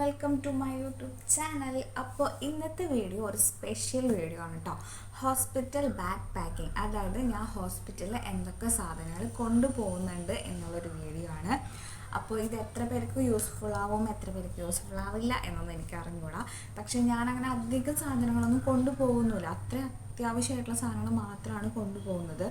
Welcome to my YouTube channel അപ്പോൾ ഇന്നത്തെ video ഒരു സ്പെഷ്യൽ വീഡിയോ ആണ് കേട്ടോ ഹോസ്പിറ്റൽ ബാക്ക് പാക്കിംഗ് അതായത് ഞാൻ ഹോസ്പിറ്റലിൽ എന്തൊക്കെ സാധനങ്ങൾ കൊണ്ടുപോകുന്നുണ്ട് എന്നുള്ളൊരു വീഡിയോ ആണ്. അപ്പോൾ ഇത് എത്ര പേർക്ക് യൂസ്ഫുൾ ആവും എത്ര പേർക്ക് യൂസ്ഫുൾ ആവില്ല എന്നൊന്നും എനിക്ക് അറിഞ്ഞൂടാ. പക്ഷേ ഞാൻ അങ്ങനെ അധികം സാധനങ്ങളൊന്നും കൊണ്ടുപോകുന്നില്ല അത്ര അത്യാവശ്യമായിട്ടുള്ള സാധനങ്ങൾ മാത്രമാണ് കൊണ്ടുപോകുന്നത്.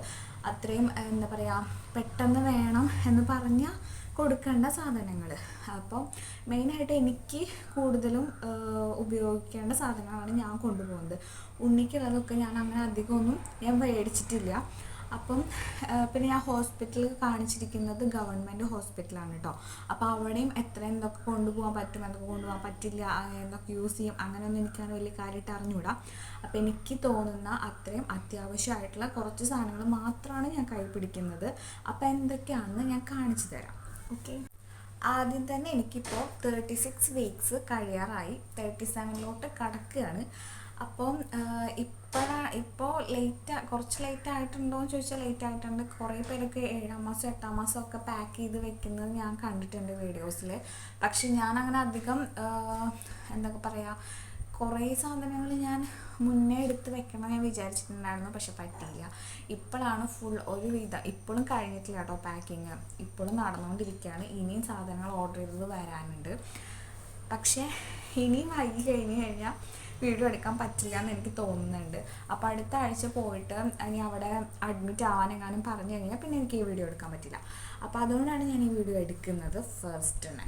അത്രയും എന്താ പറയുക പെട്ടെന്ന് വേണം എന്ന് പറഞ്ഞാൽ കൊടുക്കേണ്ട സാധനങ്ങൾ അപ്പം മെയിനായിട്ട് എനിക്ക് കൂടുതലും ഉപയോഗിക്കേണ്ട സാധനങ്ങളാണ് ഞാൻ കൊണ്ടുപോകുന്നത്. ഉണ്ണിക്കുള്ളതൊക്കെ ഞാൻ അങ്ങനെ അധികമൊന്നും ഞാൻ മേടിച്ചിട്ടില്ല. അപ്പം പിന്നെ ഞാൻ ഹോസ്പിറ്റലിൽ കാണിച്ചിരിക്കുന്നത് ഗവൺമെന്റ് ഹോസ്പിറ്റലാണ് കേട്ടോ അപ്പോൾ അവിടെയും എത്ര എന്തൊക്കെ കൊണ്ടുപോകാൻ പറ്റും എന്തൊക്കെ കൊണ്ടുപോകാൻ പറ്റില്ല എന്തൊക്കെ യൂസ് ചെയ്യും അങ്ങനെയൊന്നും എനിക്കങ്ങനെ വലിയ കാര്യമായിട്ട് അറിഞ്ഞൂടാ. അപ്പോൾ എനിക്ക് തോന്നുന്ന അത്രയും അത്യാവശ്യമായിട്ടുള്ള കുറച്ച് സാധനങ്ങൾ മാത്രമാണ് ഞാൻ കൈ പിടിക്കുന്നത്. അപ്പോൾ എന്തൊക്കെയാണെന്ന് ഞാൻ കാണിച്ചു തരാം. ഓക്കെ. ആദ്യം തന്നെ എനിക്കിപ്പോൾ തേർട്ടി സിക്സ് വീക്സ് കഴിയാറായി. തേർട്ടി സെവനിലോട്ട് കടക്കുകയാണ് അപ്പം ഇപ്പോഴാണ് ഇപ്പോൾ ലേറ്റ് കുറച്ച് ലേറ്റ് ആയിട്ടുണ്ടോ എന്ന് ചോദിച്ചാൽ ലേറ്റ് ആയിട്ടുണ്ട്. കുറേ പേരൊക്കെ ഏഴാം മാസം എട്ടാം മാസം ഒക്കെ പാക്ക് ചെയ്ത് വെക്കുന്നത് ഞാൻ കണ്ടിട്ടുണ്ട് വീഡിയോസിൽ പക്ഷെ ഞാൻ അങ്ങനെ അധികം എന്താ പറയുക കുറേ സാധനങ്ങൾ ഞാൻ മുന്നേ എടുത്ത് വെക്കണം ഞാൻ വിചാരിച്ചിട്ടുണ്ടായിരുന്നു പക്ഷെ പറ്റിയില്ല. ഇപ്പോഴാണ് ഫുൾ ഒരു വിധ ഇപ്പോഴും കഴിഞ്ഞിട്ടില്ല കേട്ടോ പാക്കിങ് ഇപ്പോഴും നടന്നുകൊണ്ടിരിക്കുകയാണ്. ഇനിയും സാധനങ്ങൾ ഓർഡർ ചെയ്തത് വരാനുണ്ട്. പക്ഷേ ഇനിയും വൈകി കഴിഞ്ഞ് കഴിഞ്ഞാൽ വീഡിയോ എടുക്കാൻ പറ്റില്ല എന്ന് എനിക്ക് തോന്നുന്നുണ്ട്. അപ്പോൾ അടുത്ത ആഴ്ച പോയിട്ട് ഇനി അവിടെ അഡ്മിറ്റ് ആവാനെങ്ങാനും പറഞ്ഞു കഴിഞ്ഞാൽ പിന്നെ എനിക്ക് ഈ വീഡിയോ എടുക്കാൻ പറ്റില്ല. അപ്പോൾ അതുകൊണ്ടാണ് ഞാൻ ഈ വീഡിയോ എടുക്കുന്നത് ഫസ്റ്റ് തന്നെ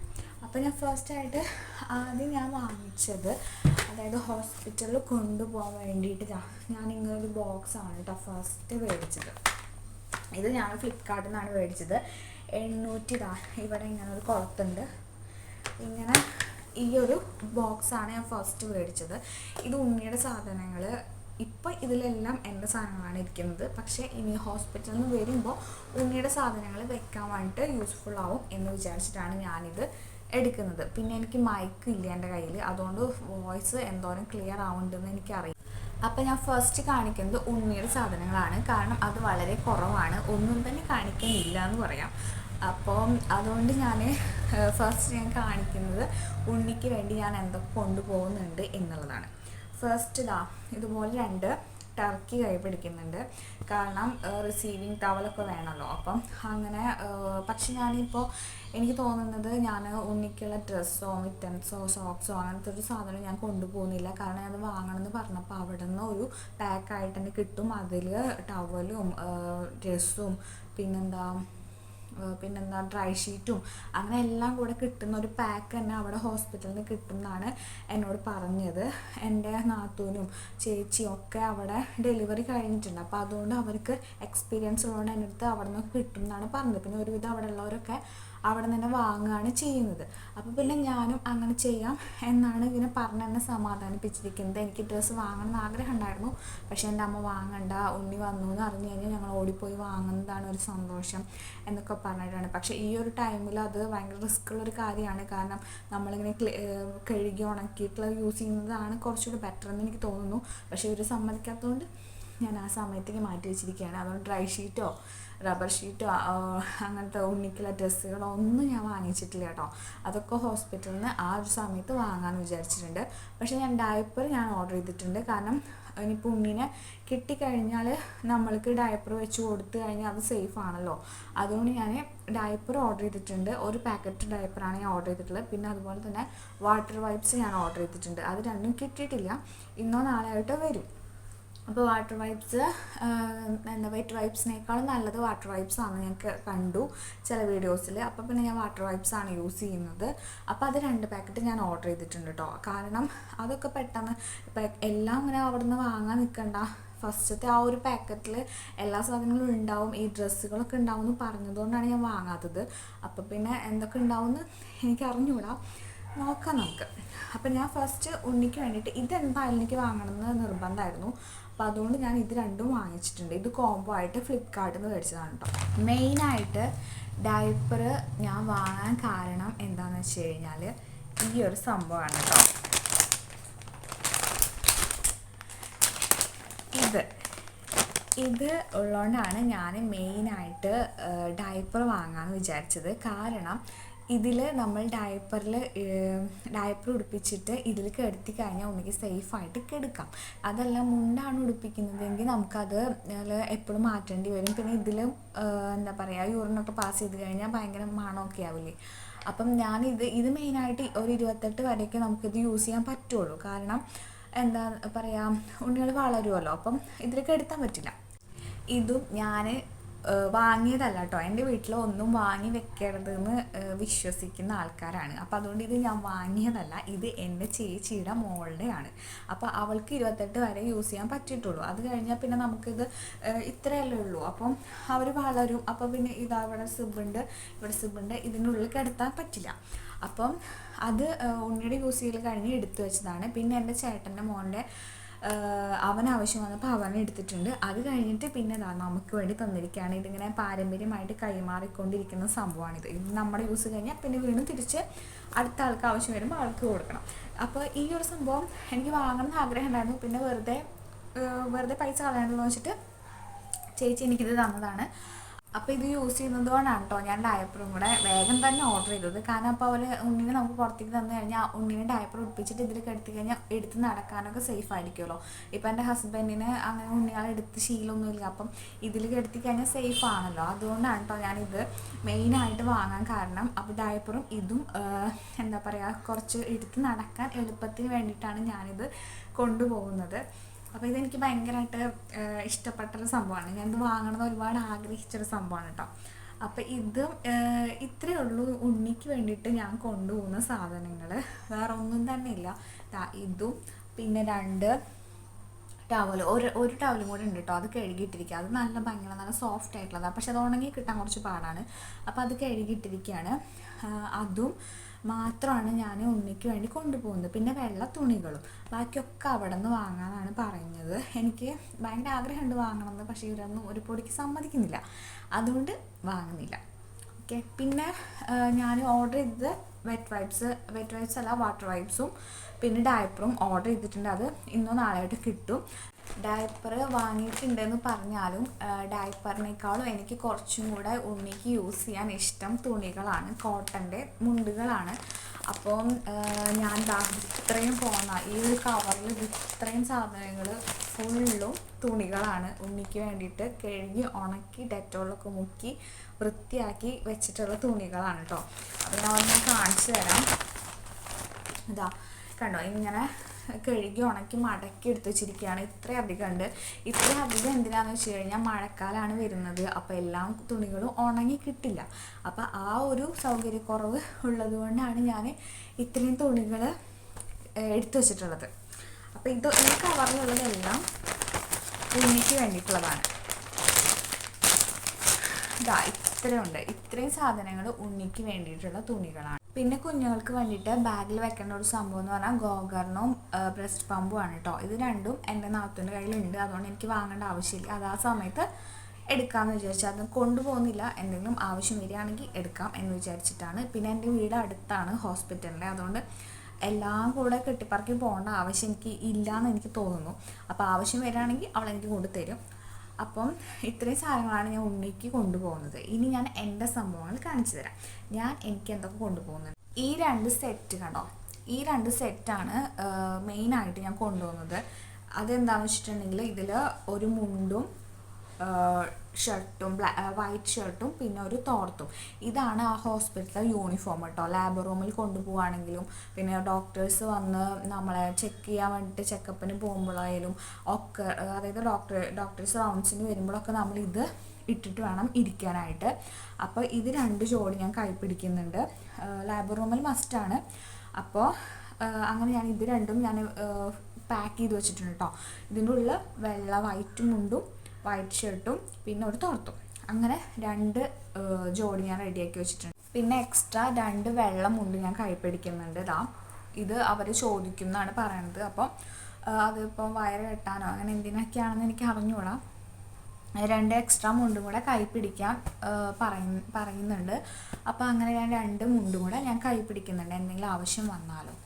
അപ്പോൾ ഞാൻ ഫസ്റ്റായിട്ട് ആദ്യം ഞാൻ വാങ്ങിച്ചത് അതായത് ഹോസ്പിറ്റലിൽ കൊണ്ടുപോകാൻ വേണ്ടിയിട്ട് ഞാൻ ഇങ്ങനൊരു ബോക്സാണ് കേട്ടോ ഫസ്റ്റ് മേടിച്ചത്. ഇത് ഞാൻ ഫ്ലിപ്കാർട്ടിൽ നിന്നാണ് മേടിച്ചത്. എണ്ണൂറ്റി ഇതാ ഇവിടെ ഇങ്ങനെ ഒരു കുളത്തുണ്ട്. ഇങ്ങനെ ഈ ഒരു ബോക്സാണ് ഞാൻ ഫസ്റ്റ് മേടിച്ചത്. ഇത് ഉണ്ണിയുടെ സാധനങ്ങൾ ഇപ്പം ഇതിലെല്ലാം എന്റെ സാധനങ്ങളാണ് ഇരിക്കുന്നത്. പക്ഷേ ഇനി ഹോസ്പിറ്റലിൽ നിന്ന് വരുമ്പോൾ ഉണ്ണിയുടെ സാധനങ്ങൾ വെക്കാൻ വേണ്ടിയിട്ട് യൂസ്ഫുൾ ആവും എന്ന് വിചാരിച്ചിട്ടാണ് ഞാനിത് എടുക്കുന്നത്. പിന്നെ എനിക്ക് മൈക്ക് ഇല്ല എന്റെ കയ്യിൽ അതുകൊണ്ട് വോയിസ് എന്തോരം ക്ലിയർ ആവുന്നുണ്ടെന്ന് എനിക്കറിയാം അപ്പം ഞാൻ ഫസ്റ്റ് കാണിക്കുന്നത് ഉണ്ണിയുടെ സാധനങ്ങളാണ്. കാരണം അത് വളരെ കുറവാണ്. ഒന്നും തന്നെ കാണിക്കാനില്ല എന്ന് പറയാം. അപ്പം അതുകൊണ്ട് ഞാൻ ഫസ്റ്റ് ഞാൻ കാണിക്കുന്നത് ഉണ്ണിക്ക് വേണ്ടി ഞാൻ എന്തൊക്കെ കൊണ്ടുപോകുന്നുണ്ട് എന്നുള്ളതാണ്. ഫസ്റ്റ് ഇതാ ഇതുപോലെ രണ്ട് ടർക്കി കൈ പിടിക്കുന്നുണ്ട്. കാരണം റിസീവിങ് ടവലൊക്കെ വേണമല്ലോ. അപ്പം അങ്ങനെ പക്ഷെ ഞാനിപ്പോൾ എനിക്ക് തോന്നുന്നത് ഞാൻ ഉണ്ണിക്കുള്ള ഡ്രസ്സോ മിറ്റൻസോ സോക്സോ അങ്ങനത്തെ ഒരു സാധനം ഞാൻ കൊണ്ടുപോകുന്നില്ല. കാരണം അത് വാങ്ങണമെന്ന് പറഞ്ഞപ്പോൾ അവിടെ നിന്ന് ഒരു പാക്കായിട്ട് തന്നെ കിട്ടും. അതിൽ ടവലും ഡ്രസ്സും പിന്നെന്താ പിന്നെന്താ ഡ്രൈ ഷീറ്റും അങ്ങനെ എല്ലാം കൂടെ കിട്ടുന്ന ഒരു പാക്ക് തന്നെ അവിടെ ഹോസ്പിറ്റലിൽ നിന്ന് കിട്ടുമെന്നാണ് എന്നോട് പറഞ്ഞത്. എന്റെ നാത്തൂനും ചേച്ചിയും ഒക്കെ അവിടെ ഡെലിവറി കഴിഞ്ഞിട്ടുണ്ട്. അപ്പോൾ അതുകൊണ്ട് അവർക്ക് എക്സ്പീരിയൻസ് ഉള്ളതുകൊണ്ട് എന്റെ അടുത്ത് അവിടെ നിന്ന് കിട്ടും എന്നാണ് പറഞ്ഞത്. പിന്നെ ഒരുവിധം അവിടെ ഉള്ളവരൊക്കെ അവിടെ നിന്ന് വാങ്ങുകയാണ് ചെയ്യുന്നത്. അപ്പോൾ പിന്നെ ഞാനും അങ്ങനെ ചെയ്യാം എന്നാണ് ഇങ്ങനെ പറഞ്ഞ് എന്നെ സമാധാനിപ്പിച്ചിരിക്കുന്നത്. എനിക്ക് ഡ്രസ്സ് വാങ്ങണം എന്ന് ആഗ്രഹം ഉണ്ടായിരുന്നു പക്ഷേ എന്റെ അമ്മ വാങ്ങണ്ട ഉണ്ണി വന്നു എന്ന് അറിഞ്ഞു കഴിഞ്ഞാൽ ഞങ്ങൾ ഓടിപ്പോയി വാങ്ങുന്നതാണ് ഒരു സന്തോഷം എന്നൊക്കെ പറഞ്ഞിട്ടാണ്. പക്ഷേ ഈ ഒരു ടൈമിൽ അത് ഭയങ്കര റിസ്ക് ഉള്ള ഒരു കാര്യമാണ്. കാരണം നമ്മളിങ്ങനെ കഴുകി ഉണക്കിയിട്ടുള്ള യൂസ് ചെയ്യുന്നതാണ് കുറച്ചുകൂടി ബെറ്റർ എന്ന് എനിക്ക് തോന്നുന്നു. പക്ഷേ ഇവർ സമ്മതിക്കാത്തതുകൊണ്ട് ഞാൻ ആ സമയത്തേക്ക് മാറ്റി വെച്ചിരിക്കുകയാണ്. അതുകൊണ്ട് ഡ്രൈ ഷീറ്റോ റബ്ബർ ഷീറ്റോ അങ്ങനത്തെ ഉണ്ണിക്കുള്ള ഡ്രസ്സുകളോ ഒന്നും ഞാൻ വാങ്ങിച്ചിട്ടില്ല കേട്ടോ. അതൊക്കെ ഹോസ്പിറ്റലിൽ നിന്ന് ആ ഒരു സമയത്ത് വാങ്ങാമെന്ന് വിചാരിച്ചിട്ടുണ്ട്. പക്ഷേ ഞാൻ ഡയപ്പർ ഞാൻ ഓർഡർ ചെയ്തിട്ടുണ്ട്. കാരണം ഇനിയിപ്പോൾ ഉണ്ണിനെ കിട്ടിക്കഴിഞ്ഞാൽ നമ്മൾക്ക് ഡയപ്പർ വെച്ച് കൊടുത്തു കഴിഞ്ഞാൽ അത് സേഫ് ആണല്ലോ. അതുകൊണ്ട് ഞാൻ ഡയപ്പർ ഓർഡർ ചെയ്തിട്ടുണ്ട്. ഒരു പാക്കറ്റ് ഡയപ്പറാണ് ഞാൻ ഓർഡർ ചെയ്തിട്ടുള്ളത്. പിന്നെ അതുപോലെ തന്നെ വാട്ടർ വൈപ്സ് ഞാൻ ഓർഡർ ചെയ്തിട്ടുണ്ട്. അത് രണ്ടും കിട്ടിയിട്ടില്ല. ഇന്നോ നാളെ ആയിട്ടോ വരും. അപ്പോൾ വാട്ടർ വൈപ്സ് എന്താ വൈറ്റ് വൈപ്സിനേക്കാളും നല്ലത് വാട്ടർ വൈപ്സ് ആണ് ഞാൻ കണ്ടു ചില വീഡിയോസിൽ അപ്പോൾ പിന്നെ ഞാൻ വാട്ടർ വൈപ്സ് ആണ് യൂസ് ചെയ്യുന്നത്. അപ്പോൾ അത് രണ്ട് പാക്കറ്റ് ഞാൻ ഓർഡർ ചെയ്തിട്ടുണ്ട് കേട്ടോ കാരണം അതൊക്കെ പെട്ടെന്ന് ഇപ്പം എല്ലാം ഇങ്ങനെ അവിടെ നിന്ന് വാങ്ങാൻ നിൽക്കണ്ട ഫസ്റ്റത്തെ ആ ഒരു പാക്കറ്റിൽ എല്ലാ സാധനങ്ങളും ഉണ്ടാവും. ഈ ഡ്രസ്സുകളൊക്കെ ഉണ്ടാവും എന്ന് പറഞ്ഞതുകൊണ്ടാണ് ഞാൻ വാങ്ങാത്തത്. അപ്പോൾ പിന്നെ എന്തൊക്കെ ഉണ്ടാവും എന്ന് എനിക്ക് അറിഞ്ഞുകൂടാ നോക്കാം നമുക്ക്. അപ്പം ഞാൻ ഫസ്റ്റ് ഉണ്ണിക്ക് വേണ്ടിയിട്ട് ഇതെന്തായാലും എനിക്ക് വാങ്ങണമെന്ന് നിർബന്ധമായിരുന്നു. അപ്പോൾ അതുകൊണ്ട് ഞാൻ ഇത് രണ്ടും വാങ്ങിച്ചിട്ടുണ്ട്. ഇത് കോംബോ ആയിട്ട് ഫ്ലിപ്കാർട്ടിൽ നിന്ന് മേടിച്ചതാണ് കേട്ടോ മെയിനായിട്ട് ഡയപ്പർ ഞാൻ വാങ്ങാൻ കാരണം എന്താണെന്ന് വെച്ച് കഴിഞ്ഞാൽ ഈ ഒരു സംഭവമാണ് കേട്ടോ ഇത്. ഇത് ഉള്ളതുകൊണ്ടാണ് ഞാൻ മെയിനായിട്ട് ഡയപ്പർ വാങ്ങാമെന്ന് വിചാരിച്ചത്. കാരണം ഇതിൽ നമ്മൾ ഡയപ്പറിൽ ഡയപ്പർ ഉടുപ്പിച്ചിട്ട് ഇതിൽ കിടത്തി കഴിഞ്ഞാൽ ഉണ്ടെങ്കിൽ സേഫായിട്ട് കിടക്കാം. അതല്ല മുണ്ടാണ് ഉടുപ്പിക്കുന്നതെങ്കിൽ നമുക്കത് എപ്പോഴും മാറ്റേണ്ടി വരും. പിന്നെ ഇതിൽ എന്താ പറയുക യൂറിനൊക്കെ പാസ് ചെയ്ത് കഴിഞ്ഞാൽ ഭയങ്കര മണമൊക്കെ ആവില്ലേ. അപ്പം ഞാനിത് ഇത് മെയിനായിട്ട് ഒരു ഇരുപത്തെട്ട് വരെയൊക്കെ നമുക്കിത് യൂസ് ചെയ്യാൻ പറ്റുള്ളൂ. കാരണം എന്താ പറയുക ഉണ്ണികൾ വളരുമല്ലോ അപ്പം ഇതിലേക്ക് എടുത്താൻ പറ്റില്ല. ഇതും ഞാൻ വാങ്ങിയതല്ല കേട്ടോ എന്റെ വീട്ടിൽ ഒന്നും വാങ്ങി വെക്കരുതെന്ന് വിശ്വസിക്കുന്ന ആൾക്കാരാണ്. അപ്പോൾ അതുകൊണ്ട് ഇത് ഞാൻ വാങ്ങിയതല്ല. ഇത് എന്റെ ചേച്ചിയുടെ മോളുടെയാണ് അപ്പോൾ അവൾക്ക് ഇരുപത്തെട്ട് വരെ യൂസ് ചെയ്യാൻ പറ്റിയിട്ടുള്ളൂ. അത് കഴിഞ്ഞാൽ പിന്നെ നമുക്കിത് ഇത്രയല്ലേ ഉള്ളൂ. അപ്പം അവർ വളരും. അപ്പോൾ പിന്നെ ഇതാ ഇവിടെ സിബുണ്ട് ഇവിടെ സിബുണ്ട് ഇതിനുള്ളിൽ കിടത്താൻ പറ്റില്ല. അപ്പം അത് ഉണ്ണിയുടെ യൂസ് ചെയ്യൽ കഴിഞ്ഞ് എടുത്തു വെച്ചതാണ്. പിന്നെ എന്റെ ചേട്ടന്റെ മോന്റെ അവൻ ആവശ്യം വന്നപ്പോൾ അവൻ എടുത്തിട്ടുണ്ട്. അത് കഴിഞ്ഞിട്ട് പിന്നെ നമുക്ക് വേണ്ടി തന്നിരിക്കുകയാണ്. ഇതിങ്ങനെ പാരമ്പര്യമായിട്ട് കൈമാറിക്കൊണ്ടിരിക്കുന്ന സംഭവമാണിത്. ഇത് നമ്മുടെ യൂസ് കഴിഞ്ഞാൽ പിന്നെ വീണ്ടും തിരിച്ച് അടുത്ത ആൾക്ക് ആവശ്യം വരുമ്പോൾ ആൾക്ക് കൊടുക്കണം. അപ്പോൾ ഈ ഒരു സംഭവം എനിക്ക് വാങ്ങണം എന്ന് ആഗ്രഹം ഉണ്ടായിരുന്നു. പിന്നെ വെറുതെ വെറുതെ പൈസ കളയണമെന്ന് വെച്ചിട്ട് ചേച്ചി എനിക്കിത് തന്നതാണ്. അപ്പോൾ ഇത് യൂസ് ചെയ്യുന്നത് കൊണ്ടാണ് കേട്ടോ ഞാൻ ഡയപ്പറും കൂടെ വേഗം തന്നെ ഓർഡർ ചെയ്തത്. കാരണം അപ്പോൾ അവർ ഉണ്ണിനെ നമുക്ക് പുറത്തേക്ക് തന്നു കഴിഞ്ഞാൽ ഉണ്ണിനെ ഡയപ്പർ ഒപ്പിച്ചിട്ട് ഇതിലേക്ക് കിടത്തി കഴിഞ്ഞാൽ എടുത്ത് നടക്കാനൊക്കെ സേഫ് ആയിരിക്കുമല്ലോ ഇപ്പം എന്റെ ഹസ്ബൻഡിന് അങ്ങനെ ഉണ്ണികളെ എടുത്ത് ശീലമൊന്നുമില്ല അപ്പം ഇതിലേക്ക് കിടത്തി കഴിഞ്ഞാൽ സേഫ് ആണല്ലോ. അതുകൊണ്ടാണ് കേട്ടോ ഞാനിത് മെയിനായിട്ട് വാങ്ങാൻ കാരണം അപ്പോൾ ഡയപ്പറും ഇതും എന്താ പറയാ കുറച്ച് എടുത്ത് നടക്കാൻ എളുപ്പത്തിന് വേണ്ടിയിട്ടാണ് ഞാനിത് കൊണ്ടുപോകുന്നത്. അപ്പോൾ ഇതെനിക്ക് ഭയങ്കരമായിട്ട് ഇഷ്ടപ്പെട്ടൊരു സംഭവമാണ് ഞാനിത് വാങ്ങണമെന്ന് ഒരുപാട് ആഗ്രഹിച്ചൊരു സംഭവമാണ് കേട്ടോ അപ്പോൾ ഇതും ഇത്രയേ ഉള്ളൂ. ഉണ്ണിക്ക് വേണ്ടിയിട്ട് ഞാൻ കൊണ്ടുപോകുന്ന സാധനങ്ങൾ വേറെ ഒന്നും തന്നെ ഇല്ല. ഇതും പിന്നെ രണ്ട് ടവൽ ഒരു ഒരു ടവലും കൂടെ ഉണ്ട് കേട്ടോ അത് കഴുകിയിട്ടിരിക്കുക അത് നല്ല ഭയങ്കര നല്ല സോഫ്റ്റ് ആയിട്ടുള്ളതാണ് പക്ഷെ അത് ഉണങ്ങി കിട്ടാൻ കുറച്ച് പാടാണ്. അപ്പോൾ അത് കഴുകിയിട്ടിരിക്കുകയാണ് അതും മാത്രമാണ് ഞാൻ ഉണ്ണിക്ക് വേണ്ടി കൊണ്ടുപോകുന്നത്. പിന്നെ വെള്ള തുണികളും. ബാക്കിയൊക്കെ അവിടെ നിന്ന് വാങ്ങാനാണ് പറഞ്ഞത് എനിക്ക് ഭയങ്കര ആഗ്രഹമുണ്ട് വാങ്ങണമെന്ന് പക്ഷേ ഇവരൊന്നും ഒരു പൊടിക്ക് സമ്മതിക്കുന്നില്ല. അതുകൊണ്ട് വാങ്ങുന്നില്ല. ഓക്കെ. പിന്നെ ഞാൻ ഓർഡർ ചെയ്തത് വെറ്റ് വൈപ്സ് വെറ്റ് വൈപ്സ് അല്ല വാട്ടർ വൈപ്സും പിന്നെ ഡയപ്പറും ഓർഡർ ചെയ്തിട്ടുണ്ട്. അത് ഇന്നോ നാളെയായിട്ട് കിട്ടും. ഡയപ്പർ വാങ്ങിയിട്ടുണ്ടെന്ന് പറഞ്ഞാലും ഡയപ്പറിനേക്കാളും എനിക്ക് കുറച്ചും കൂടെ ഉണ്ണിക്ക് യൂസ് ചെയ്യാൻ ഇഷ്ടം തുണികളാണ്. കോട്ടന്റെ മുണ്ടുകളാണ്. അപ്പം ഞാൻ ഇത്രയും പോന്ന ഈ ഒരു കവറിൽ ഇത്രയും സാധനങ്ങൾ ഫുള്ളും തുണികളാണ് ഉണ്ണിക്ക് വേണ്ടിയിട്ട് കഴുകി ഉണക്കി ഡെറ്റോളൊക്കെ മുക്കി വൃത്തിയാക്കി വെച്ചിട്ടുള്ള തുണികളാണ് കേട്ടോ അപ്പോൾ ഞാൻ കാണിച്ചു തരാം. ഇതാ കണ്ടോ? ഇങ്ങനെ കഴുകി ഉണക്കി മടക്കി എടുത്തു വെച്ചിരിക്കുകയാണ്. ഇത്രയധികം ഉണ്ട്. ഇത്രയധികം എന്തിനാന്ന് വെച്ച് കഴിഞ്ഞാൽ മഴക്കാലമാണ് വരുന്നത്. അപ്പോൾ എല്ലാം തുണികളും ഉണങ്ങി കിട്ടില്ല. അപ്പോൾ ആ ഒരു സൗകര്യക്കുറവ് ഉള്ളത് കൊണ്ടാണ് ഞാൻ ഇത്രയും തുണികൾ എടുത്തു വെച്ചിട്ടുള്ളത്. അപ്പോൾ ഇത് ഈ കവറിലുള്ളതെല്ലാം തുണിക്ക് വേണ്ടിയിട്ടുള്ളതാണ്. ഇതാ ഇത്രയുണ്ട് ഇത്രയും സാധനങ്ങൾ ഉണ്ണിക്ക് വേണ്ടിയിട്ടുള്ള തുണികളാണ്. പിന്നെ കുഞ്ഞുങ്ങൾക്ക് വേണ്ടിയിട്ട് ബാഗിൽ വെക്കേണ്ട ഒരു സംഭവം എന്ന് പറഞ്ഞാൽ ഗോകർണവും ബ്രസ്റ്റ് പമ്പും ആണ് കേട്ടോ ഇത് രണ്ടും എന്റെ നാത്തൂന്റെ കയ്യിലുണ്ട്. അതുകൊണ്ട് എനിക്ക് വാങ്ങേണ്ട ആവശ്യമില്ല. അത് ആ സമയത്ത് എടുക്കാമെന്ന് വിചാരിച്ചാൽ അത് കൊണ്ടുപോകുന്നില്ല. എന്തെങ്കിലും ആവശ്യം വരികയാണെങ്കിൽ എടുക്കാം എന്ന് വിചാരിച്ചിട്ടാണ്. പിന്നെ എന്റെ വീട് അടുത്താണ് ഹോസ്പിറ്റലിന്റെ. അതുകൊണ്ട് എല്ലാം കൂടെ കെട്ടിപ്പറക്കി പോകേണ്ട ആവശ്യം എനിക്ക് ഇല്ല എന്ന് എനിക്ക് തോന്നുന്നു. അപ്പോൾ ആവശ്യം വരികയാണെങ്കിൽ അവൾ എനിക്ക് കൊണ്ടുതരും. അപ്പം ഇത്രയും സാധനങ്ങളാണ് ഞാൻ ഉണ്ണിക്ക് കൊണ്ടുപോകുന്നത്. ഇനി ഞാൻ എന്റെ സംഭവങ്ങൾ കാണിച്ചു തരാം. ഞാൻ എനിക്ക് എന്തൊക്കെ കൊണ്ടുപോകുന്നത് ഈ രണ്ട് സെറ്റ് കണ്ടോ? ഈ രണ്ട് സെറ്റാണ് മെയിനായിട്ട് ഞാൻ കൊണ്ടുപോകുന്നത്. അതെന്താണെന്ന് വെച്ചിട്ടുണ്ടെങ്കിൽ ഇതിൽ ഒരു മുണ്ടും ഷർട്ടും ബ്ലാ വൈറ്റ് ഷർട്ടും പിന്നെ ഒരു തോർത്തും. ഇതാണ് ആ ഹോസ്പിറ്റലിലെ യൂണിഫോം കേട്ടോ ലാബ് റൂമിൽ കൊണ്ടുപോവുകയാണെങ്കിലും പിന്നെ ഡോക്ടേഴ്സ് വന്ന് നമ്മളെ ചെക്ക് ചെയ്യാൻ വേണ്ടിയിട്ട് ചെക്കപ്പിന് പോകുമ്പോഴായാലും ഒക്കെ അതായത് ഡോക്ടർ ഡോക്ടേഴ്സ് റൗണ്ട്സിന് വരുമ്പോഴൊക്കെ നമ്മൾ ഇത് ഇട്ടിട്ട് വേണം ഇരിക്കാനായിട്ട്. അപ്പോൾ ഇത് രണ്ട് ജോഡി ഞാൻ കൈപ്പിടിക്കുന്നുണ്ട്. ലാബ് റൂമിൽ മസ്റ്റാണ് അപ്പോൾ അങ്ങനെ ഞാൻ ഇത് രണ്ടും ഞാൻ പാക്ക് ചെയ്ത് വെച്ചിട്ടുണ്ട് കേട്ടോ ഇതിന്റെ ഉള്ളിൽ വെള്ള വൈറ്റ് മുണ്ടും വൈറ്റ് ഷർട്ടും പിന്നെ ഒരു തോർത്തും. അങ്ങനെ രണ്ട് ജോഡി ഞാൻ റെഡിയാക്കി വെച്ചിട്ടുണ്ട്. പിന്നെ എക്സ്ട്രാ രണ്ട് വെള്ളം മുണ്ട് ഞാൻ കൈപ്പിടിക്കുന്നുണ്ട് ഇതാ ഇത് അവർ ചോദിക്കുന്നതാണ് പറയണത്. അപ്പം അതിപ്പം വയറ് കെട്ടാനോ അങ്ങനെ എന്തിനൊക്കെയാണെന്ന് എനിക്ക് അറിഞ്ഞുകൂടാം രണ്ട് എക്സ്ട്രാ മുണ്ടും കൂടെ കൈ പറയുന്ന പറയുന്നുണ്ട്. അപ്പോൾ അങ്ങനെ ഞാൻ രണ്ട് മുണ്ടും കൂടെ ഞാൻ കൈ പിടിക്കുന്നുണ്ട്. എന്തെങ്കിലും ആവശ്യം വന്നാലും.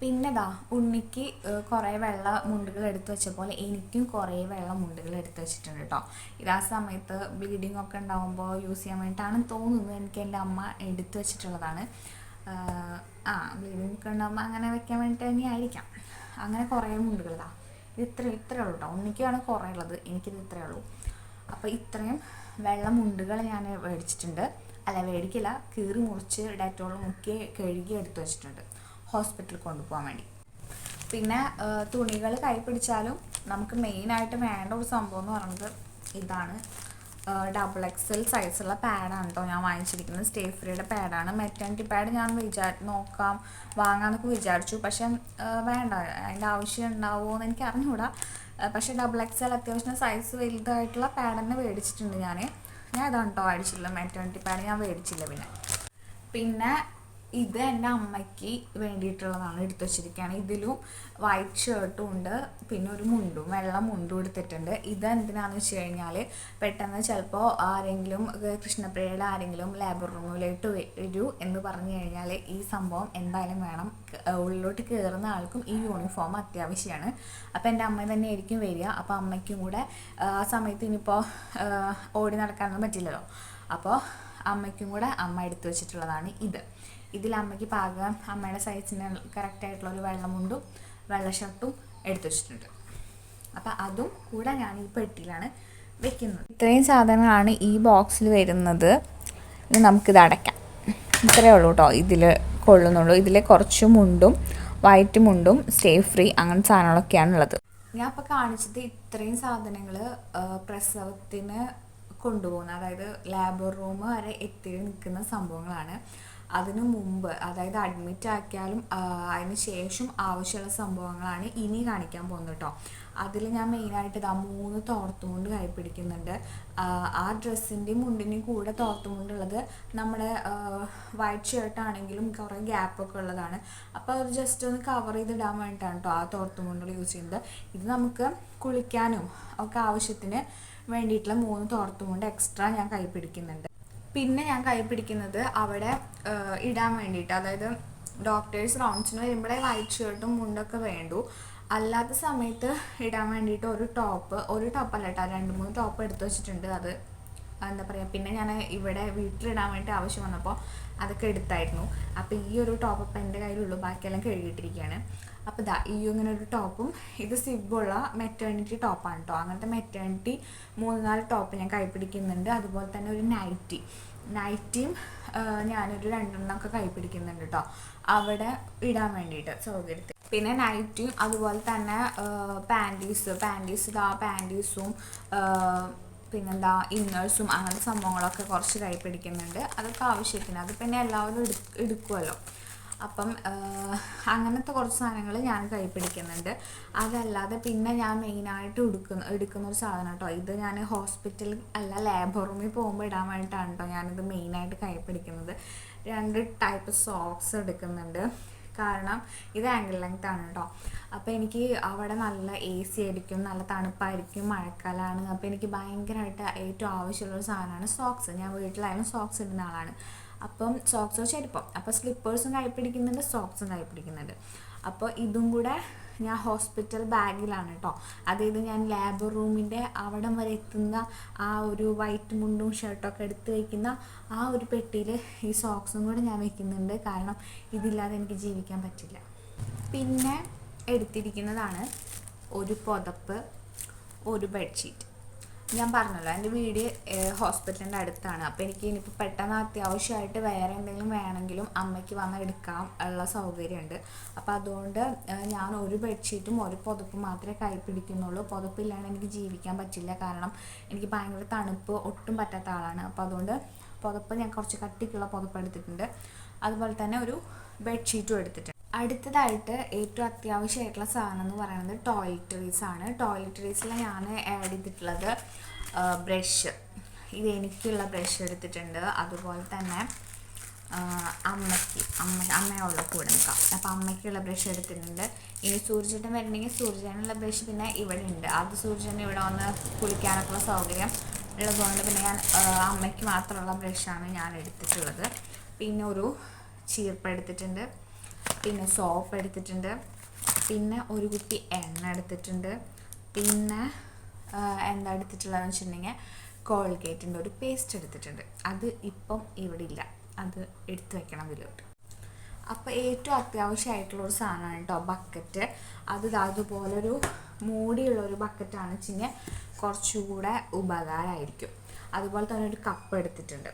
പിന്നെ ദാ ഉണ്ണിക്ക് കുറേ വെള്ള മുണ്ടുകൾ എടുത്തു വെച്ച പോലെ എനിക്കും കുറേ വെള്ള മുണ്ടുകൾ എടുത്തു വെച്ചിട്ടുണ്ട് കേട്ടോ ഇത് സമയത്ത് ബ്ലീഡിംഗ് ഒക്കെ ഉണ്ടാകുമ്പോൾ യൂസ് ചെയ്യാൻ വേണ്ടിയിട്ടാണ് തോന്നുന്നത് എനിക്ക് എന്റെ അമ്മ എടുത്തു വെച്ചിട്ടുള്ളതാണ്. ആ ബ്ലീഡിംഗ് ഒക്കെ ഉണ്ടാകുമ്പോൾ അങ്ങനെ വെക്കാൻ വേണ്ടിയിട്ട് തന്നെ ആയിരിക്കാം. അങ്ങനെ കുറേ മുണ്ടുകളാ ഇത് ഇത്ര ഇത്രയേ ഉള്ളൂ കേട്ടോ ഉണ്ണിക്കാണ് കുറേ ഉള്ളത്. എനിക്കിത് ഇത്രയേ ഉള്ളൂ. അപ്പോൾ ഇത്രയും വെള്ള മുണ്ടുകൾ ഞാൻ മേടിച്ചിട്ടുണ്ട്. അല്ല മേടിക്കില്ല കീറി മുറിച്ച് ഡെറ്റോൾ മുക്കി കഴുകി എടുത്തു വെച്ചിട്ടുണ്ട്. ഹോസ്പിറ്റലിൽ കൊണ്ടുപോകാൻ വേണ്ടി. പിന്നെ തുണികൾ കൈ പിടിച്ചാലും നമുക്ക് മെയിനായിട്ട് വേണ്ട ഒരു സംഭവം എന്ന് പറയുന്നത് ഇതാണ്. ഡബിൾ എക്സൽ സൈസുള്ള പാഡാണ് കേട്ടോ ഞാൻ വാങ്ങിച്ചിരിക്കുന്നത്. സ്റ്റേ ഫ്രീയുടെ പാഡാണ് മെറ്റേണിറ്റി പാഡ് ഞാൻ വിചാ നോക്കാം. വാങ്ങാമെന്നൊക്കെ വിചാരിച്ചു. പക്ഷെ വേണ്ട. അതിന്റെ ആവശ്യം ഉണ്ടാവുമോ എന്ന് എനിക്ക് അറിഞ്ഞുകൂടാ പക്ഷേ ഡബിൾ എക്സൽ അത്യാവശ്യം സൈസ് വലുതായിട്ടുള്ള പാഡ് തന്നെ മേടിച്ചിട്ടുണ്ട് ഞാൻ ഞാൻ ഇതാണ് കേട്ടോ അടിച്ചിട്ടുള്ളത് മെറ്റേണിറ്റി പാഡ് ഞാൻ മേടിച്ചില്ല പിന്നെ. പിന്നെ ഇത് എന്റെ അമ്മയ്ക്ക് വേണ്ടിയിട്ടുള്ളതാണ് എടുത്തു വച്ചിരിക്കുകയാണ് ഇതിലും വൈറ്റ് ഷർട്ടും ഉണ്ട് പിന്നെ ഒരു മുണ്ടും വെള്ള മുണ്ടും എടുത്തിട്ടുണ്ട്. ഇത് എന്തിനാണെന്ന് വെച്ച് കഴിഞ്ഞാൽ പെട്ടെന്ന് ചിലപ്പോൾ ആരെങ്കിലും കൃഷ്ണപ്രിയയുടെ ആരെങ്കിലും ലേബർ റൂമിലോട്ട് വരൂ എന്ന് പറഞ്ഞു കഴിഞ്ഞാൽ ഈ സംഭവം എന്തായാലും വേണം. ഉള്ളിലോട്ട് കയറുന്ന ആൾക്കും ഈ യൂണിഫോം അത്യാവശ്യമാണ് അപ്പോൾ എന്റെ അമ്മ തന്നെ ആയിരിക്കും വരിക. അപ്പോൾ അമ്മയ്ക്കും കൂടെ ആ സമയത്ത് ഇനിയിപ്പോൾ ഓടി നടക്കാനൊന്നും പറ്റില്ലല്ലോ. അപ്പോൾ അമ്മയ്ക്കും കൂടെ അമ്മ എടുത്തു വെച്ചിട്ടുള്ളതാണ് ഇത്. ഇതിൽ അമ്മയ്ക്ക് പാകം അമ്മയുടെ സൈസിന് കറക്റ്റായിട്ടുള്ള ഒരു വെള്ളമുണ്ടും വെള്ള ഷർട്ടും എടുത്തു വെച്ചിട്ടുണ്ട്. അപ്പം അതും കൂടെ ഞാൻ ഈ പെട്ടിയിലാണ് വെക്കുന്നത്. ഇത്രയും സാധനങ്ങളാണ് ഈ ബോക്സിൽ വരുന്നത്. ഇനി നമുക്കിത് അടയ്ക്കാം. ഇത്രയേ ഉള്ളൂ കേട്ടോ ഇതിൽ കൊള്ളുന്നുള്ളൂ. ഇതിൽ കുറച്ച് മുണ്ടും വൈറ്റ് മുണ്ടും സ്റ്റേ ഫ്രീ അങ്ങനത്തെ സാധനങ്ങളൊക്കെയാണ് ഉള്ളത്. ഞാൻ ഇപ്പോൾ കാണിച്ചത് ഇത്രയും സാധനങ്ങൾ പ്രസവത്തിന് കൊണ്ടുപോകുന്ന അതായത് ലാബർ റൂം വരെ എത്തി നിൽക്കുന്ന സംഭവങ്ങളാണ്. അതിനു മുമ്പ് അതായത് അഡ്മിറ്റ് ആക്കിയാലും അതിന് ശേഷം ആവശ്യമുള്ള സംഭവങ്ങളാണ് ഇനി കാണിക്കാൻ പോകുന്നത് കേട്ടോ അതിൽ ഞാൻ മെയിനായിട്ട് ഇതാ മൂന്ന് തോർത്തുമുണ്ട് കൈ പിടിക്കുന്നുണ്ട് ആ ഡ്രസ്സിന്റെയും മുണ്ടിന്റെയും കൂടെ തോർത്തുമുണ്ടുള്ളത് നമ്മുടെ വൈറ്റ് ഷർട്ടാണെങ്കിലും കുറേ ഗ്യാപ്പൊക്കെ ഉള്ളതാണ്. അപ്പോൾ അത് ജസ്റ്റ് ഒന്ന് കവർ ചെയ്തിടാൻ വേണ്ടിയിട്ടാണ് കേട്ടോ ആ തോർത്തുമുണ്ടുകൾ യൂസ് ചെയ്യുന്നത്. ഇത് നമുക്ക് കുളിക്കാനും ഒക്കെ ആവശ്യത്തിന് വേണ്ടിയിട്ടുള്ള മൂന്ന് തോർത്തുമുണ്ട് എക്സ്ട്രാ ഞാൻ കൈ പിടിക്കുന്നുണ്ട് പിന്നെ ഞാൻ കൈ പിടിക്കുന്നത് അവിടെ ഇടാൻ വേണ്ടിയിട്ട്. അതായത് ഡോക്ടേഴ്സ് റൗണ്ട്സിന് വരുമ്പോഴേ വൈറ്റ് ഷർട്ടും മുണ്ടൊക്കെ വേണ്ടു. അല്ലാത്ത സമയത്ത് ഇടാൻ വേണ്ടിയിട്ട് ഒരു ടോപ്പ് ഒരു ടോപ്പ് അല്ല കേട്ടോ രണ്ട് മൂന്ന് ടോപ്പ് എടുത്തു വെച്ചിട്ടുണ്ട്. അത് എന്താ പറയുക പിന്നെ ഞാൻ ഇവിടെ വീട്ടിലിടാൻ വേണ്ടി ആവശ്യം വന്നപ്പോൾ അതൊക്കെ എടുത്തായിരുന്നു. അപ്പോൾ ഈ ഒരു ടോപ്പ് അപ്പം എന്റെ കയ്യിലുള്ളൂ ബാക്കിയെല്ലാം കഴുകിയിട്ടിരിക്കുകയാണ്. അപ്പോൾ ദാ ഈ ഇങ്ങനെ ഒരു ടോപ്പും ഇത് സിബുള്ള മെറ്റേണിറ്റി ടോപ്പാണ് കേട്ടോ അങ്ങനത്തെ മെറ്റേണിറ്റി മൂന്ന് നാല് ടോപ്പ് ഞാൻ കൈപ്പിടിക്കുന്നുണ്ട്. അതുപോലെ തന്നെ ഒരു നൈറ്റി നൈറ്റിയും ഞാനൊരു രണ്ടെണ്ണമൊക്കെ കൈപ്പിടിക്കുന്നുണ്ട് കേട്ടോ അവിടെ ഇടാൻ വേണ്ടിയിട്ട് സൗകര്യത്തിൽ. പിന്നെ നൈറ്റിയും അതുപോലെ തന്നെ പാന്റീസ് പാന്റീസ് ഇതാ പാന്റീസും പിന്നെന്താ ഇന്നേഴ്സും അങ്ങനത്തെ സംഭവങ്ങളൊക്കെ കുറച്ച് കൈ പിടിക്കുന്നുണ്ട് അതൊക്കെ ആവശ്യത്തിന്. അത് പിന്നെ എല്ലാവരും എടു എടുക്കുമല്ലോ അപ്പം അങ്ങനത്തെ കുറച്ച് സാധനങ്ങൾ ഞാൻ കൈ പിടിക്കുന്നുണ്ട്. അതല്ലാതെ പിന്നെ ഞാൻ മെയിനായിട്ട് എടുക്കുന്ന എടുക്കുന്ന ഒരു സാധനം കേട്ടോ ഇത് ഞാൻ ഹോസ്പിറ്റൽ അല്ല ലാബ് റൂമിൽ പോകുമ്പോൾ ഇടാൻ വേണ്ടിയിട്ടാണ് കേട്ടോ ഞാനിത് മെയിനായിട്ട് കൈ പിടിക്കുന്നത്. രണ്ട് ടൈപ്പ് സോക്സ് എടുക്കുന്നുണ്ട്. കാരണം ഇത് ആങ്കിൾ ലെങ്ത് ആണ് കേട്ടോ അപ്പോൾ എനിക്ക് അവിടെ നല്ല എ സി ആയിരിക്കും നല്ല തണുപ്പായിരിക്കും മഴക്കാലമാണ് അപ്പോൾ എനിക്ക് ഭയങ്കരമായിട്ട് ഏറ്റവും ആവശ്യമുള്ള സാധനമാണ് സോക്സ് ഞാൻ വീട്ടിലായാലും സോക്സ് ഇടുന്ന ആളാണ്. അപ്പം സോക്സോ ചെരുപ്പം അപ്പോൾ സ്ലിപ്പേഴ്സും കൈ പിടിക്കുന്നുണ്ട് സോക്സും കൈ പിടിക്കുന്നുണ്ട്. അപ്പോൾ ഇതും കൂടെ ഞാൻ ഹോസ്പിറ്റൽ ബാഗിലാണ് കേട്ടോ അതായത് ഞാൻ ലാബ് റൂമിന്റെ അവിടം വരെ എത്തുന്ന ആ ഒരു വൈറ്റ് മുണ്ടും ഷർട്ടൊക്കെ എടുത്ത് വയ്ക്കുന്ന ആ ഒരു പെട്ടിയിൽ ഈ സോക്സും കൂടെ ഞാൻ വെക്കുന്നുണ്ട്. കാരണം ഇതില്ലാതെ എനിക്ക് ജീവിക്കാൻ പറ്റില്ല. പിന്നെ എടുത്തിരിക്കുന്നതാണ് ഒരു പുതപ്പ് ഒരു ബെഡ്ഷീറ്റ് ഞാൻ പറഞ്ഞല്ലോ എന്റെ വീട് ഹോസ്പിറ്റലിന്റെ അടുത്താണ്. അപ്പോൾ എനിക്ക് ഇനിയിപ്പോൾ പെട്ടെന്ന് അത്യാവശ്യമായിട്ട് വേറെ എന്തെങ്കിലും വേണമെങ്കിലും അമ്മയ്ക്ക് വന്ന് എടുക്കാം ഉള്ള സൗകര്യമുണ്ട്. അപ്പോൾ അതുകൊണ്ട് ഞാൻ ഒരു ബെഡ്ഷീറ്റും ഒരു പുതപ്പും മാത്രമേ കൈ പിടിക്കുന്നുള്ളൂ പുതപ്പില്ലാണ്ട് എനിക്ക് ജീവിക്കാൻ പറ്റില്ല. കാരണം എനിക്ക് ഭയങ്കര തണുപ്പ് ഒട്ടും പറ്റാത്ത ആളാണ്. അപ്പോൾ അതുകൊണ്ട് പുതപ്പ് ഞാൻ കുറച്ച് കട്ടിക്കുള്ള പുതപ്പ് എടുത്തിട്ടുണ്ട്. അതുപോലെ തന്നെ ഒരു ബെഡ്ഷീറ്റും എടുത്തിട്ടുണ്ട്. അടുത്തതായിട്ട് ഏറ്റവും അത്യാവശ്യമായിട്ടുള്ള സാധനം എന്ന് പറയുന്നത് ടോയ്ലറ്ററീസ് ആണ്. ടോയ്ലറ്ററീസിൽ ഞാൻ ആഡ് ചെയ്തിട്ടുള്ളത് ബ്രഷ് ഇത് എനിക്കുള്ള ബ്രഷ് എടുത്തിട്ടുണ്ട്. അതുപോലെ തന്നെ അമ്മയ്ക്ക് അമ്മ അമ്മയുള്ള കൂടെ നിൽക്കാം. അപ്പോൾ അമ്മയ്ക്കുള്ള ബ്രഷ് എടുത്തിട്ടുണ്ട്. ഇനി സൂര്യചേട്ടൻ വരണമെങ്കിൽ സൂര്യചേട്ടനുള്ള ബ്രഷ് പിന്നെ ഇവിടെ ഉണ്ട് അത് സൂര്യചേട്ടൻ ഇവിടെ വന്ന് കുളിക്കാനൊക്കെ ഉള്ള സൗകര്യം ഉള്ളതുകൊണ്ട് പിന്നെ ഞാൻ അമ്മയ്ക്ക് മാത്രമുള്ള ബ്രഷാണ് ഞാൻ എടുത്തിട്ടുള്ളത്. പിന്നെ ഒരു ചീർപ്പ് എടുത്തിട്ടുണ്ട്. പിന്നെ സോപ്പ് എടുത്തിട്ടുണ്ട്. പിന്നെ ഒരു കുപ്പി എണ്ണ എടുത്തിട്ടുണ്ട്. പിന്നെ എന്താ എടുത്തിട്ടുള്ളതെന്ന് വെച്ചിട്ടുണ്ടെങ്കിൽ കോൾഗേറ്റിന്റെ ഒരു പേസ്റ്റ് എടുത്തിട്ടുണ്ട്. അത് ഇപ്പം ഇവിടെ ഇല്ല. അത് എടുത്തു വെക്കണം ഇതിലോട്ട്. അപ്പോൾ ഏറ്റവും അത്യാവശ്യമായിട്ടുള്ള ഒരു സാധനമാണ് കേട്ടോ ബക്കറ്റ് അത് അതുപോലൊരു മൂടിയുള്ള ഒരു ബക്കറ്റാണ് വെച്ചെങ്കിൽ കുറച്ചുകൂടെ ഉപകാരമായിരിക്കും. അതുപോലെ തന്നെ ഒരു കപ്പ് എടുത്തിട്ടുണ്ട്.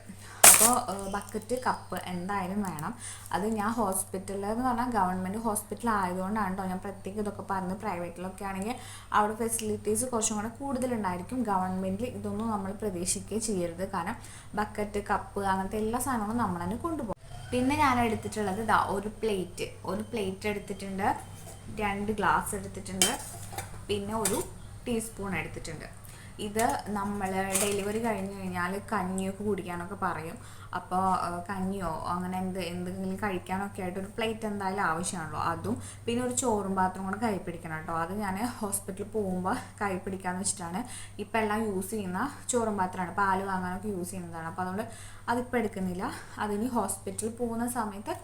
അപ്പോൾ ബക്കറ്റ് കപ്പ് എന്തായാലും വേണം. അത് ഞാൻ ഹോസ്പിറ്റലിൽ എന്ന് പറഞ്ഞാൽ ഗവൺമെന്റ് ഹോസ്പിറ്റൽ ആയതുകൊണ്ടാണ് കേട്ടോ ഞാൻ പ്രത്യേകം ഇതൊക്കെ പറഞ്ഞ് പ്രൈവറ്റിലൊക്കെ ആണെങ്കിൽ അവിടെ ഫെസിലിറ്റീസ് കുറച്ചും കൂടെ കൂടുതലുണ്ടായിരിക്കും. ഗവൺമെന്റിൽ ഇതൊന്നും നമ്മൾ പ്രതീക്ഷിക്കുകയും ചെയ്യരുത്. കാരണം ബക്കറ്റ് കപ്പ് അങ്ങനത്തെ എല്ലാ സാധനങ്ങളും നമ്മൾ തന്നെ കൊണ്ടുപോകും. പിന്നെ ഞാൻ എടുത്തിട്ടുള്ളത് ഇതാ ഒരു പ്ലേറ്റ്. ഒരു പ്ലേറ്റ് എടുത്തിട്ടുണ്ട്. രണ്ട് ഗ്ലാസ് എടുത്തിട്ടുണ്ട്. പിന്നെ ഒരു ടീസ്പൂൺ എടുത്തിട്ടുണ്ട്. ഇത് നമ്മൾ ഡെലിവറി കഴിഞ്ഞ് കഴിഞ്ഞാൽ കഞ്ഞിയൊക്കെ കുടിക്കാനൊക്കെ പറയും. അപ്പോൾ കഞ്ഞിയോ അങ്ങനെ എന്ത് എന്തെങ്കിലും കഴിക്കാനൊക്കെ ആയിട്ട് ഒരു പ്ലേറ്റ് എന്തായാലും ആവശ്യമാണല്ലോ. അതും പിന്നെ ഒരു ചോറും പാത്രം കൂടെ കൈ പിടിക്കണം കേട്ടോ. അത് ഞാൻ ഹോസ്പിറ്റലിൽ പോകുമ്പോൾ കൈ പിടിക്കാന്ന് വെച്ചിട്ടാണ്. ഇപ്പം എല്ലാം യൂസ് ചെയ്യുന്ന ചോറും പാത്രമാണ്. പാൽ വാങ്ങാനൊക്കെ യൂസ് ചെയ്യുന്നതാണ്. അപ്പോൾ അതുകൊണ്ട് അതിപ്പോൾ എടുക്കുന്നില്ല. അതിനി ഹോസ്പിറ്റലിൽ പോകുന്ന സമയത്ത്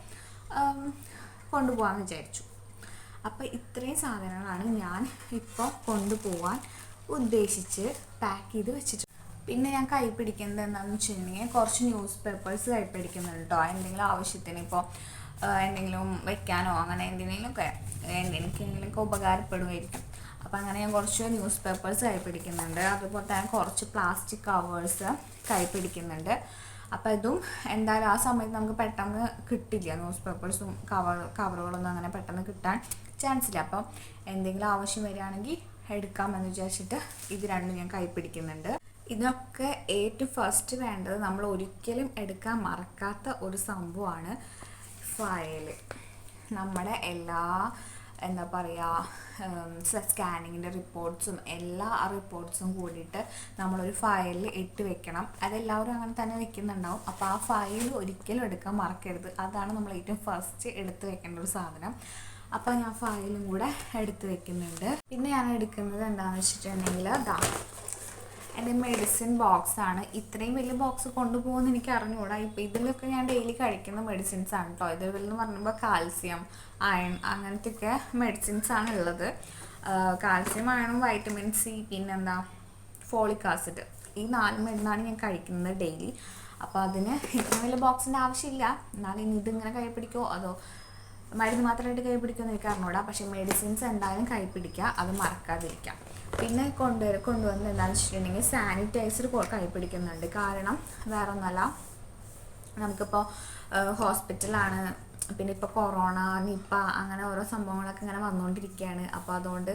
കൊണ്ടുപോകാമെന്ന് വിചാരിച്ചു. അപ്പോൾ ഇത്രയും സാധനങ്ങളാണ് ഞാൻ ഇപ്പോൾ കൊണ്ടുപോകാൻ ഉദ്ദേശിച്ച് പാക്ക് ചെയ്ത് വെച്ചിട്ടുണ്ട്. പിന്നെ ഞാൻ കൈ പിടിക്കുന്നത് എന്താണെന്ന് വെച്ചിട്ടുണ്ടെങ്കിൽ കുറച്ച് ന്യൂസ് പേപ്പേഴ്സ് കൈ പിടിക്കുന്നുണ്ട് കേട്ടോ എന്തെങ്കിലും ആവശ്യത്തിന് ഇപ്പോൾ എന്തെങ്കിലും വെക്കാനോ അങ്ങനെ എന്തെങ്കിലുമൊക്കെ എന്തെങ്കിലുമൊക്കെ ഉപകാരപ്പെടുമായിരിക്കും. അപ്പോൾ അങ്ങനെ ഞാൻ കുറച്ച് ന്യൂസ് പേപ്പേഴ്സ് കൈ പിടിക്കുന്നുണ്ട്. അതുപോലെ തന്നെ കുറച്ച് പ്ലാസ്റ്റിക് കവേഴ്സ് കൈ പിടിക്കുന്നുണ്ട്. അപ്പോൾ ഇതും എന്തായാലും ആ സമയത്ത് നമുക്ക് പെട്ടെന്ന് കിട്ടില്ല. ന്യൂസ് പേപ്പേഴ്സും കവർ കവറുകളൊന്നും അങ്ങനെ പെട്ടെന്ന് കിട്ടാൻ ചാൻസ് ഇല്ല. അപ്പോൾ എന്തെങ്കിലും ആവശ്യം വരികയാണെങ്കിൽ എടുക്കാമെന്ന് വിചാരിച്ചിട്ട് ഇത് രണ്ടും ഞാൻ കൈ പിടിക്കുന്നുണ്ട് ഇതൊക്കെ ഏറ്റവും ഫസ്റ്റ് വേണ്ടത് നമ്മൾ ഒരിക്കലും എടുക്കാൻ മറക്കാത്ത ഒരു സംഭവമാണ് ഫയൽ നമ്മുടെ എല്ലാ എന്താ പറയുക സ്കാനിങ്ങിന്റെ റിപ്പോർട്ട്സും എല്ലാ റിപ്പോർട്ട്സും കൂടിയിട്ട് നമ്മളൊരു ഫയലിൽ ഇട്ട് വെക്കണം. അതെല്ലാവരും അങ്ങനെ തന്നെ വെക്കുന്നുണ്ടാവും. അപ്പോൾ ആ ഫയൽ ഒരിക്കലും എടുക്കാൻ മറക്കരുത്. അതാണ് നമ്മൾ ഏറ്റവും ഫസ്റ്റ് എടുത്ത് വെക്കേണ്ട ഒരു സാധനം. അപ്പോൾ ഞാൻ ഫയലും കൂടെ എടുത്ത് വെക്കുന്നുണ്ട്. പിന്നെ ഞാൻ എടുക്കുന്നത് എന്താണെന്ന് വെച്ചിട്ടുണ്ടെങ്കിൽ ദാ എന്റെ മെഡിസിൻ ബോക്സ് ആണ്. ഇത്രയും വലിയ ബോക്സ് കൊണ്ടുപോകുമെന്ന് എനിക്ക് അറിഞ്ഞുകൂടാ ഇപ്പം ഇതിലൊക്കെ ഞാൻ ഡെയിലി കഴിക്കുന്ന മെഡിസിൻസ് ആണ് കേട്ടോ ഇതിൽ പറയുമ്പോൾ കാൽസ്യം അയൺ അങ്ങനത്തെയൊക്കെ മെഡിസിൻസ് ആണ് ഉള്ളത്. കാൽസ്യം അയണും വൈറ്റമിൻ സി പിന്നെന്താ ഫോളിക് ആസിഡ് ഈ നാല് മരുന്നാണ് ഞാൻ കഴിക്കുന്നത് ഡെയിലി അപ്പോൾ അതിന് ഇത്രയും വലിയ ബോക്സിന്റെ ആവശ്യമില്ല. എന്നാലും ഇനി ഇതിങ്ങനെ കൈ പിടിക്കുമോ അതോ മരുന്ന് മാത്രമായിട്ട് കൈ പിടിക്കുമെന്ന് എനിക്ക് അറിഞ്ഞൂടാ. പക്ഷേ മെഡിസിൻസ് എന്തായാലും കൈ പിടിക്കുക അത് മറക്കാതിരിക്കാം പിന്നെ കൊണ്ടുവരും കൊണ്ടുവന്ന് എന്താണെന്ന് വെച്ചിട്ടുണ്ടെങ്കിൽ സാനിറ്റൈസർ കൈ പിടിക്കുന്നുണ്ട്. കാരണം വേറെ ഒന്നല്ല നമുക്കിപ്പോൾ ഹോസ്പിറ്റലാണ് പിന്നെ ഇപ്പോൾ കൊറോണ നിപ്പ അങ്ങനെ ഓരോ സംഭവങ്ങളൊക്കെ ഇങ്ങനെ വന്നുകൊണ്ടിരിക്കുകയാണ് അപ്പോൾ അതുകൊണ്ട്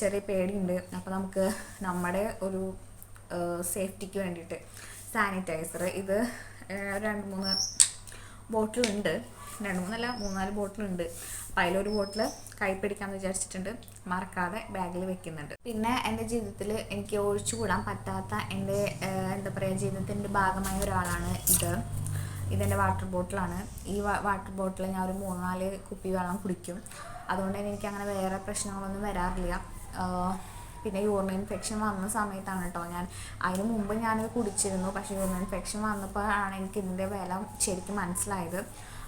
ചെറിയ പേടിയുണ്ട്. അപ്പോൾ നമുക്ക് നമ്മുടെ ഒരു സേഫ്റ്റിക്ക് വേണ്ടിയിട്ട് സാനിറ്റൈസർ ഇത് രണ്ട് മൂന്ന് ബോട്ടിലുണ്ട്. രണ്ട് മൂന്നല്ല മൂന്നാൽ ബോട്ടിലുണ്ട്. അപ്പം അതിലൊരു ബോട്ടിൽ കൈപ്പിടിക്കാമെന്ന് വിചാരിച്ചിട്ടുണ്ട്. മറക്കാതെ ബാഗിൽ വെക്കുന്നുണ്ട്. പിന്നെ എന്റെ ജീവിതത്തിൽ എനിക്ക് ഒഴിച്ചുകൂടാൻ പറ്റാത്ത എന്റെ എന്താ പറയുക ജീവിതത്തിന്റെ ഭാഗമായ ഒരാളാണ് ഇത്. ഇതെന്റെ വാട്ടർ ബോട്ടിലാണ്. ഈ വാട്ടർ ബോട്ടിൽ ഞാൻ ഒരു മൂന്നാൽ കുപ്പി വെള്ളം കുടിക്കും. അതുകൊണ്ട് തന്നെ എനിക്ക് അങ്ങനെ വേറെ പ്രശ്നങ്ങളൊന്നും വരാറില്ല. പിന്നെ യൂറിൻ ഇൻഫെക്ഷൻ വന്ന സമയത്താണ് കേട്ടോ ഞാൻ. അതിന് മുമ്പ് ഞാനത് കുടിച്ചിരുന്നു. പക്ഷേ യൂറിൻ ഇൻഫെക്ഷൻ വന്നപ്പോഴാണ് എനിക്ക് ഇതിന്റെ വില ശരിക്കും മനസ്സിലായത്.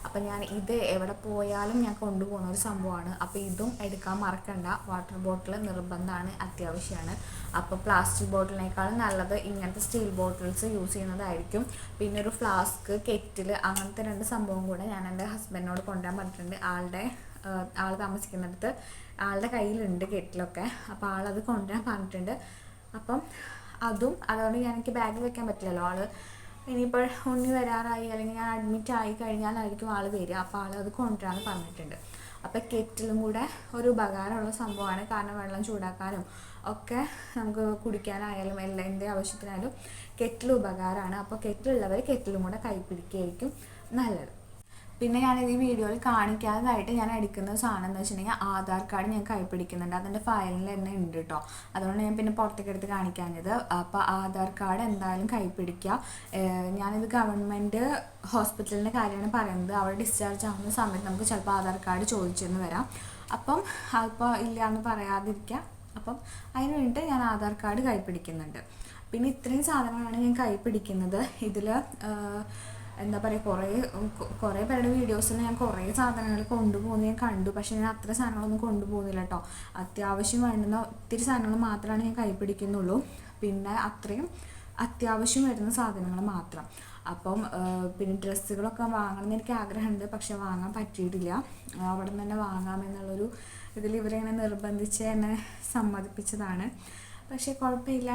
അപ്പം ഞാൻ ഇത് എവിടെ പോയാലും ഞാൻ കൊണ്ടുപോകുന്ന ഒരു സംഭവമാണ്. അപ്പോൾ ഇതും എടുക്കാൻ മറക്കണ്ട. വാട്ടർ ബോട്ടിൽ നിർബന്ധമാണ് അത്യാവശ്യമാണ്. അപ്പോൾ പ്ലാസ്റ്റിക് ബോട്ടിലിനേക്കാളും നല്ലത് ഇങ്ങനത്തെ സ്റ്റീൽ ബോട്ടിൽസ് യൂസ് ചെയ്യുന്നതായിരിക്കും. പിന്നെ ഒരു ഫ്ലാസ്ക് കെറ്റിൽ അങ്ങനത്തെ രണ്ട് സംഭവം കൂടെ ഞാൻ എന്റെ ഹസ്ബൻഡിനോട് കൊണ്ടുവരാൻ പറഞ്ഞിട്ടുണ്ട്. ആളുടെ ആൾ താമസിക്കുന്നിടത്ത് ആളുടെ കയ്യിലുണ്ട് കെറ്റിലൊക്കെ അപ്പോൾ ആളത് കൊണ്ടുവരാൻ പറഞ്ഞിട്ടുണ്ട്. അപ്പം അതും അതുകൊണ്ട് ഞാൻ എനിക്ക് ബാഗിൽ വെക്കാൻ പറ്റില്ലല്ലോ ആൾ. ഇനിയിപ്പോൾ ഉണ്ണി വരാറായി അല്ലെങ്കിൽ ഞാൻ അഡ്മിറ്റ് ആയി കഴിഞ്ഞാലായിരിക്കും ആൾ വരിക. അപ്പോൾ ആൾ അത് കൊണ്ടുവരാമെന്ന് പറഞ്ഞിട്ടുണ്ട്. അപ്പോൾ കെറ്റിലും കൂടെ ഒരു ഉപകാരമുള്ള സംഭവമാണ്. കാരണം വെള്ളം ചൂടാക്കാനും ഒക്കെ നമുക്ക് കുടിക്കാനായാലും എല്ലാം എന്ത് ആവശ്യത്തിനായാലും കെറ്റിൽ ഉപകാരമാണ്. അപ്പോൾ കെറ്റിലുള്ളവർ കെറ്റിലും കൂടെ കൈപ്പിടിക്കുകയായിരിക്കും നല്ലത്. പിന്നെ ഞാൻ ഈ വീഡിയോയിൽ കാണിക്കാതായിട്ട് ഞാൻ എടുക്കുന്ന സാധനം എന്ന് വെച്ചിട്ടുണ്ടെങ്കിൽ ആധാർ കാർഡ് ഞാൻ കൈപ്പിടിക്കുന്നുണ്ട്. അതിന്റെ ഫയലിൽ തന്നെ ഉണ്ട് കേട്ടോ അതുകൊണ്ട് ഞാൻ പിന്നെ പുറത്തേക്ക് എടുത്ത് കാണിക്കാഞ്ഞത്. അപ്പോൾ ആധാർ കാർഡ് എന്തായാലും കൈപ്പിടിക്കുക ഞാനിത് ഗവൺമെന്റ് ഹോസ്പിറ്റലിന്റെ കാര്യമാണ് പറയുന്നത്. അവിടെ ഡിസ്ചാർജ് ആവുന്ന സമയത്ത് നമുക്ക് ചിലപ്പോൾ ആധാർ കാർഡ് ചോദിച്ചെന്ന് വരാം. അപ്പം അതിപ്പോൾ ഇല്ല എന്ന് പറയാതിരിക്കുക അപ്പം അതിന് വേണ്ടിയിട്ട് ഞാൻ ആധാർ കാർഡ് കൈപ്പിടിക്കുന്നുണ്ട്. പിന്നെ ഇത്രയും സാധനങ്ങളാണ് ഞാൻ കൈപ്പിടിക്കുന്നത്. ഇതിൽ എന്താ പറയുക കുറേ കുറേ പേരുടെ വീഡിയോസിൽ ഞാൻ കുറേ സാധനങ്ങൾ കൊണ്ടുപോകുന്നത് ഞാൻ കണ്ടു. പക്ഷേ ഞാൻ അത്ര സാധനങ്ങളൊന്നും കൊണ്ടുപോകുന്നില്ല കേട്ടോ അത്യാവശ്യം വേണ്ടുന്ന ഒത്തിരി സാധനങ്ങൾ മാത്രമാണ് ഞാൻ കൈപ്പിടിക്കുന്നുള്ളൂ പിന്നെ അത്രയും അത്യാവശ്യം വരുന്ന സാധനങ്ങൾ മാത്രം. അപ്പം പിന്നെ ഡ്രസ്സുകളൊക്കെ വാങ്ങണം എന്ന് എനിക്ക് ആഗ്രഹമുണ്ട്. പക്ഷെ വാങ്ങാൻ പറ്റിയിട്ടില്ല. അവിടെ നിന്ന് തന്നെ വാങ്ങാമെന്നുള്ളൊരു ഇതിൽ ഇവരെങ്ങനെ നിർബന്ധിച്ച് എന്നെ സമ്മതിപ്പിച്ചതാണ്. പക്ഷേ കുഴപ്പമില്ല.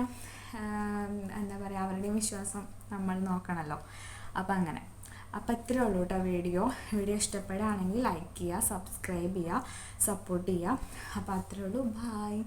എന്താ പറയുക അവരുടെയും വിശ്വാസം നമ്മൾ നോക്കണമല്ലോ അപ്പം അങ്ങനെ. അപ്പം ഇത്രേ ഉള്ളൂ കേട്ടോ വീഡിയോ. വീഡിയോ ഇഷ്ടപ്പെടുകയാണെങ്കിൽ ലൈക്ക് ചെയ്യുക സബ്സ്ക്രൈബ് ചെയ്യുക സപ്പോർട്ട് ചെയ്യുക. അപ്പോൾ അത്രേ ഉള്ളൂ. ബായ്